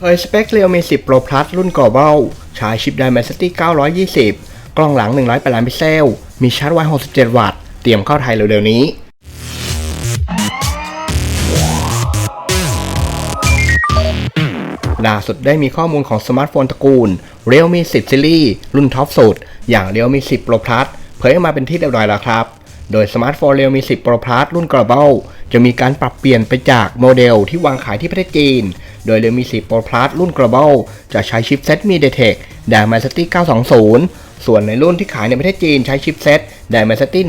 เผยสเปค Realme 10 Pro Plus รุ่น Global ใช้ชิป Dimensity 920 กล้องหลัง 108ล้านพิกเซล มีชาร์จไว 67 วัตต์ เตรียมเข้าไทยเร็วๆนี้ ล่าสุดได้มีข้อมูลของสมาร์ทโฟนตระกูล Realme 10 Series รุ่นท็อปสุด อย่าง Realme 10 Pro Plus เผยออกมาเป็นที่เรียบร้อยแล้วครับ โดยสมาร์ทโฟน Realme 10 Pro Plus รุ่น Global จะมีการปรับเปลี่ยนไปจากโมเดลที่วางขายที่ประเทศจีน โดย Realme 10 Pro Plus รุ่น Global จะใช้ชิปเซ็ต MediaTek Dimensity 920 ส่วนในรุ่นที่ขายในประเทศจีนใช้ชิปเซ็ต Dimensity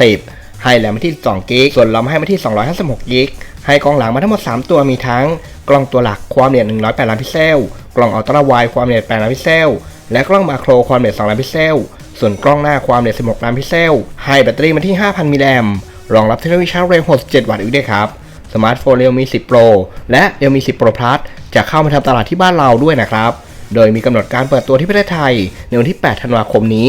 1080 ให้แรมมาที่2กิกส่วนลำให้มาที่256กิกให้กล้องหลังมาทั้งหมด 3 ตัวมีทั้ง กล้องตัวหลักความละเอียด108ล้านพิกเซล กล้องอัลตร้าไวด์ความละเอียด8ล้านพิกเซล และกล้องมาโครความละเอียด2ล้านพิกเซล ส่วนกล้องหน้าความละเอียด16ล้านพิกเซล ให้แบตเตอรี่มาที่ 5,000มิลลิแอมป์รองรับเทคโนโลยีชาร์จเร็ว67วัตต์อีกด้วยครับ สมาร์ทโฟน Realme 10 Pro และ Realme 10 Pro Plus จะเข้ามาทำตลาดที่บ้านเราด้วยนะครับ โดยมีกำหนดการเปิดตัวที่ประเทศไทยในวันที่ 8 ธันวาคมนี้